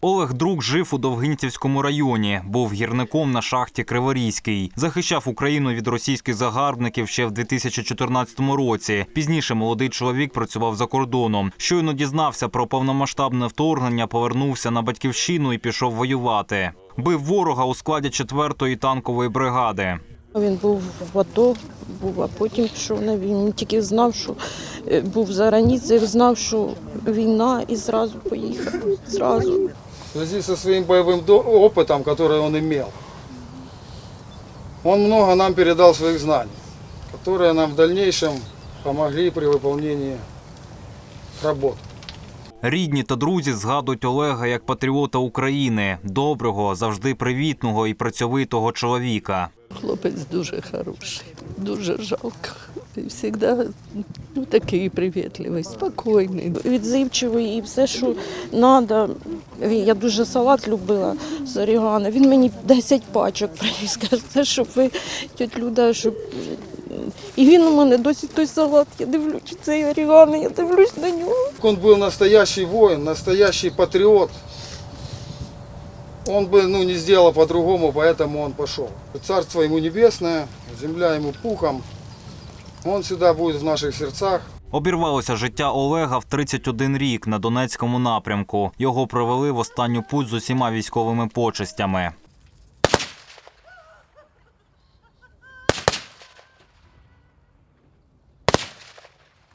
Олег Друк жив у Довгинцівському районі, був гірником на шахті Криворізький. Захищав Україну від російських загарбників ще в 2014 році. Пізніше молодий чоловік працював за кордоном. Щойно дізнався про повномасштабне вторгнення, повернувся на батьківщину і пішов воювати. Бив ворога у складі 4-ї танкової бригади. Він був в АТО, був, а потім пішов на війну. Тільки знав, що е, був за границею, знав, що війна, і зразу поїхав. Зразу В связи со своим боевым до- опытом, который он имел, он много нам передал своих знаний, которые нам в дальнейшем помогли при выполнении работ. Рідні та друзі згадують Олега як патріота України, доброго, завжди привітного і працьовитого чоловіка. Хлопець дуже хороший, дуже жалко. І завжди ну, такий привітливий, спокійний. Відзивчивий і все, що треба. Я дуже салат любила з орігано. Він мені 10 пачок привіз. Каже, щоб ви, тьоть Люда, щоб. І він у мене досі той салат. Я дивлюсь, цей орігано, я дивлюсь на нього. Он был настоящий воин, настоящий патриот. Он бы ну, не сделал по-другому, поэтому он пошел. Царство ему небесное, земля ему пухом. Он сюда будет в наших серцях. Обірвалося життя Олега в 31 рік на Донецькому напрямку. Його провели в останню путь з усіма військовими почестями.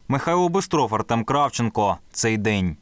Михайло Бистров, Артем Кравченко. Цей день.